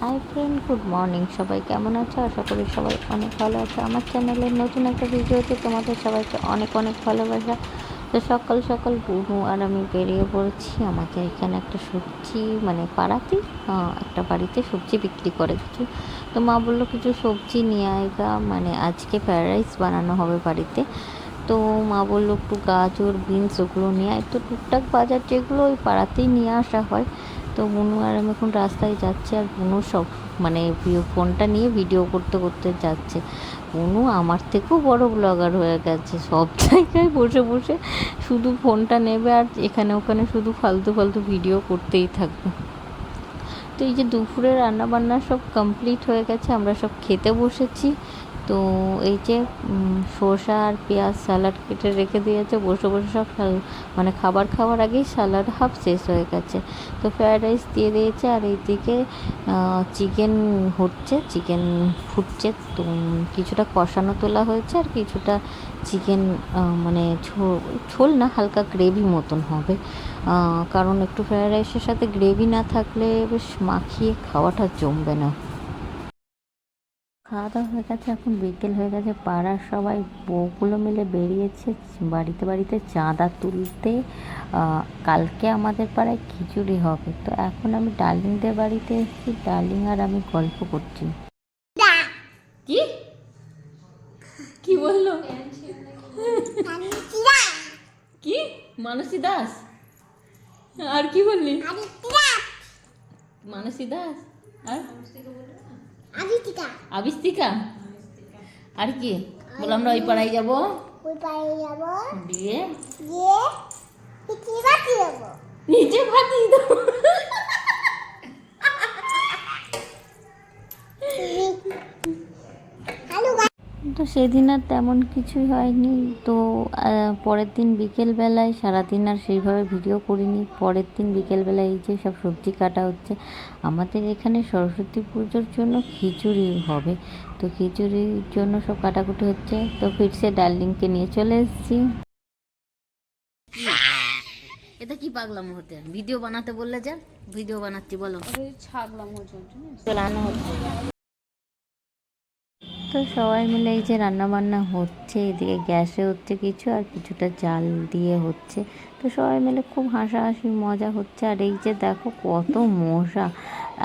Hi friend good morning সবাই কেমন আছো? আশা করি সবাই অনেক ভালো আছে। আমার চ্যানেলের নতুন একটা ভিডিওতে তোমাদের সবাইকে অনেক অনেক ভালোবাসা। তো সকাল সকাল বুনু আর আমি বেরিয়ে পড়েছি আমাদের এখানে একটা সবজি মানে পাড়াতেই আহ, একটা বাড়িতে সবজি বিক্রি করে কিছু তো মা বলল কিছু সবজি নিয়ে আয়গা মানে আজকে ফ্রায়েড রাইস বানানো হবে বাড়িতে। তো মা বলল একটু গাজর বিনস ওগুলো নিয়ে আয়। তো টুকটাক বাজার যেগুলো ওই পাড়াতেই নিয়ে আসা হয়। তো বুনু আর আমি এখন রাস্তায় যাচ্ছি আর বুনু সব মানে ফোনটা নিয়ে ভিডিও করতে করতে যাচ্ছে। বুনু আমার থেকেও বড় ব্লগার হয়ে গেছে, সব জায়গায় বসে বসে শুধু ফোনটা নেবে আর এখানে ওখানে শুধু ফালতু ফালতু ভিডিও করতেই থাকবে। তো এই যে দুপুরে রান্না বান্না সব কমপ্লিট হয়ে গেছে, আমরা সব খেতে বসেছি। তো এই যে শসা আর পেঁয়াজ স্যালাড কেটে রেখে দিয়েছে, বসে বসে সব মানে খাবার খাওয়ার আগেই স্যালাড হাফ শেষ হয়ে গেছে। তো ফ্রায়েড রাইস দিয়ে দিয়েছে আর এইদিকে চিকেন হচ্ছে চিকেন ফুটছে, তো কিছুটা কষানো তোলা হয়েছে আর কিছুটা চিকেন মানে ঝোল না, হালকা গ্রেভি মতন হবে। কারণ একটু ফ্রায়েড রাইসের সাথে গ্রেভি না থাকলে বেশ মাখিয়ে খাওয়াটা জমবে না। খাওয়া দাওয়া হয়ে গেছে এখন বিকেল হয়ে গেছে। পাড়ার সবাই বউগুলো মিলে বেরিয়েছে বাড়িতে বাড়িতে চাঁদা তুলতে। কালকে আমাদের পাড়ায় খিচুড়ি হবে। তো এখন আমি ডার্লিংদের বাড়িতে এসেছি। ডার্লিং আর আমি গল্প করছি। কি? কি বলল? কি? মানসী দাস? আর কি বললি? মানসী দাস? আর? আবিস্তিকা আর কি? বললাম না ওই পাড়ায় যাব? ওই পাড়ায় যাব। দিয়ে? নিচে সেদিন আর তেমন কিছুই হয়নি। তো পরের দিন বিকেলবেলায় সারাদিন আর সেইভাবে ভিডিও করিনি। পরের দিন বিকেলবেলায় এই যে সব সবজি কাটা হচ্ছে আমাদের এখানে সরস্বতী পুজোর জন্য খিচুড়ি হবে। তো খিচুড়ির জন্য সব কাটাকুটি হচ্ছে তো ফিরসে ডার্লিংকে নিয়ে চলে এসেছি। এটা কি পাগলাম হতে? ভিডিও বানাতে বললে যা ভিডিও বানাচ্ছি বলো। ছাগলাম হচ্ছে। তো সবাই মিলে এই যে রান্না বান্না হচ্ছে, এদিকে গ্যাসে হচ্ছে কিছু আর কিছুটা জাল দিয়ে হচ্ছে। তো সবাই মিলে খুব হাসাহাসি, মজা হচ্ছে। আর এই যে দেখো কত মশা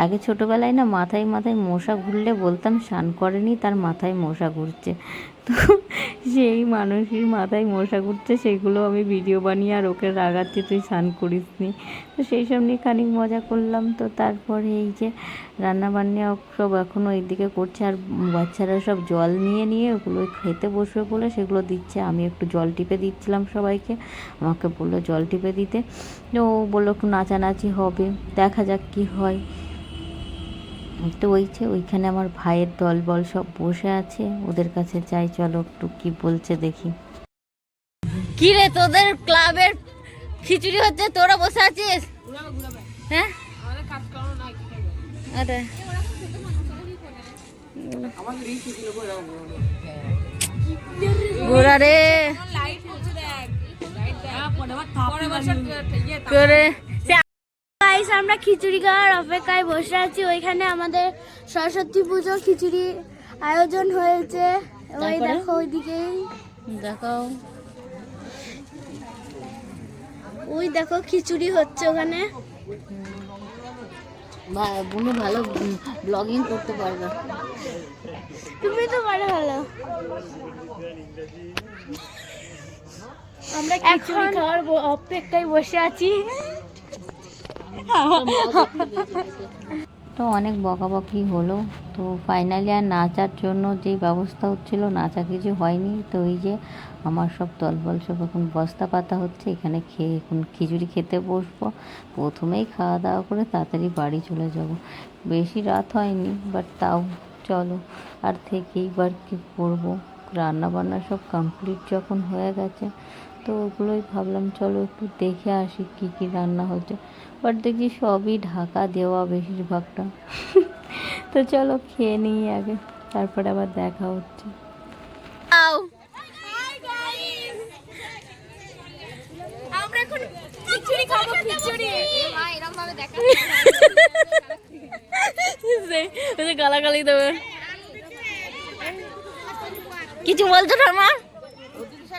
আগে ছোটোবেলায় না মাথায় মাথায় মশা ঘুরলে বলতাম, স্নান করেনি, তার মাথায় মশা ঘুরছে। তো সেই মানুষের মাথায় মশা ঘুরছে, সেগুলো আমি ভিডিও বানিয়ে আর ওকে রাগাচ্ছি, তুই স্নান করিস নি তো সেই সব নিয়ে খানিক মজা করলাম। তো তারপরে এই যে রান্না বান্না সব এখনও এইদিকে করছে, আর বাচ্চারা সব জল নিয়ে নিয়ে ওগুলো খেতে বসবে বলে সেগুলো দিচ্ছে। আমি একটু জল টিপে দিচ্ছিলাম সবাইকে, আমাকে বলল জল টিপে দিতে। ও বলল, একটু নাচানাচি হবে, দেখা যাক কি হয়। তো ওইছে ওইখানে আমার ভাইয়ের দল বল সব বসে আছে ওদের কাছে যাই চলো একটু কি বলছে দেখি। কি রে তোদের ক্লাবের খিচুড়ি হচ্ছে তোরা বসে আছিস? হ্যাঁ? আরে। গোড়া রে। করে গাইস আমরা খিচুড়ি খাওয়ার অপেক্ষায় বসে আছি। ওইখানে আমাদের সরস্বতী পুজো খিচুড়ি আয়োজন হয়েছে। ওই দেখো ওইদিকেই। দেখাও। ওই দেখো খিচুড়ি হচ্ছে ওখানে। বুনু ভালো ব্লগিং করতে পারবে। তুমি তো পারো ভালো। আমরা খিচুড়ি খাওয়ার অপেক্ষায় বসে আছি। তো অনেক বকাবকি হলো। তো ফাইনালি আর নাচার জন্য যেই ব্যবস্থা হচ্ছিল, নাচা কিছু হয়নি। তো এই যে আমার সব দলবল সব এখন বস্তা পাতা হচ্ছে, এখানে খেয়ে এখন খিচুড়ি খেতে বসবো। প্রথমেই খাওয়া দাওয়া করে তাড়াতাড়ি বাড়ি চলে যাব। বেশি রাত হয়নি বাট তাও চলো। আর থেকেই বার কী করব? রান্না বান্না সব কমপ্লিট যখন হয়ে গেছে তো ওগুলোই ভাবলাম চলো একটু দেখে আসি কী কী রান্না হচ্ছে। বাট দেখি সবই ঢাকা দেওয়া বেশিরভাগটা। তো চলো খেয়ে নিই আগে তারপরে আবার দেখা হচ্ছে। আমরা এখন খিচুড়ি খাব খিচুড়ি! ওই যে গালাগালি দেবে। কিছু বলছো ঠামা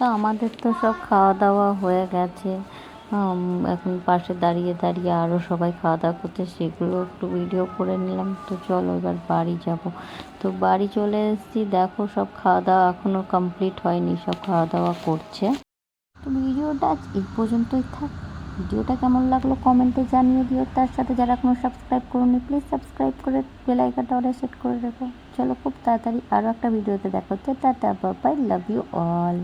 তো আমাদের তো সব খাওয়া দাওয়া হয়ে গেছে। এখন পাশে দাঁড়িয়ে দাঁড়িয়ে আরও সবাই খাওয়া দাওয়া করতে সেগুলো একটু ভিডিও করে নিলাম। তো চলো এবার বাড়ি যাব। তো বাড়ি চলে এসেছি, দেখো সব খাওয়া দাওয়া এখনও কমপ্লিট হয়নি, সব খাওয়া দাওয়া করছে। তো ভিডিওটা এই পর্যন্তই থাক। ভিডিওটা কেমন লাগল কমেন্টে জানিয়ে দিও। তার সাথে যারা এখনও সাবস্ক্রাইব করুনি প্লিজ সাবস্ক্রাইব করে বেল আইকনটা অর্ডার সেট করে রেখো। চলো খুব তাড়াতাড়ি আরও একটা ভিডিওতে দেখা হচ্ছে। Tata bye love you all